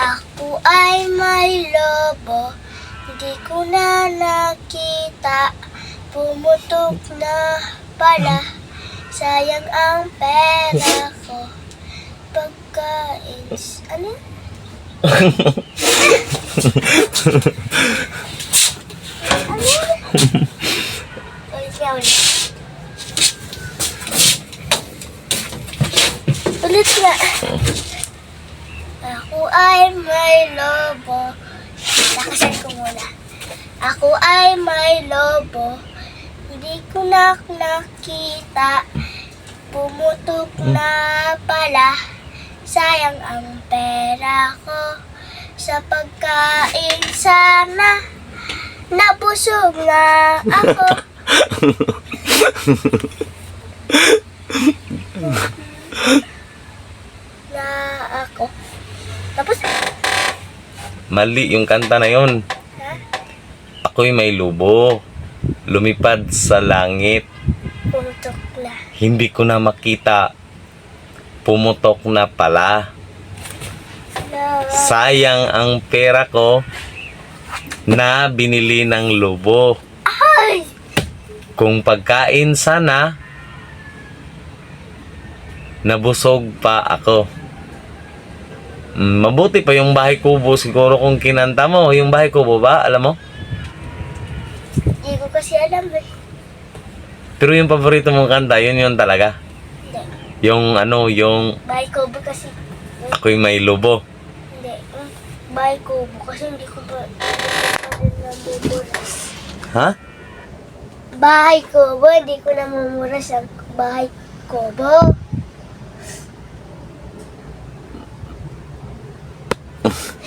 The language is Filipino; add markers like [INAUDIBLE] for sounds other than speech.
Ako ay may lobo, hindi ko na nakita. Pumutok na pala, sayang ang pera ko. Pagkain, ano? [LAUGHS] ano? Ulit nga. Ulit nga. Ako ay may lobo. Lakasan ko muna. Ako ay may lobo. Hindi ko na nakita. Pumutok na pala. Sayang ang pera ko. Sa pagkain sana. Nabusog na ako. [LAUGHS] na ako. Mali yung kanta na yon. Ako'y may lubo. Lumipad sa langit. Pumutok na. Hindi ko na makita. Pumutok na pala. Sayang ang pera ko na binili ng lubo. ay! Kung pagkain sana, nabusog pa ako. Mm, Mabuti pa yung bahay kubo siguro kung kinanta mo. Yung bahay kubo ba? Alam mo? Hindi ko kasi alam eh. Pero yung paborito mong kanta, yun yun talaga. Hindi. Yung ano, yung Bahay ko ba kasi? ako'y may lubo. Hindi. Mm, Bahay ko ba kasi hindi ko nabuburas. Ha? Bahay ko ba? Hindi ko na mumuras ang bahay ko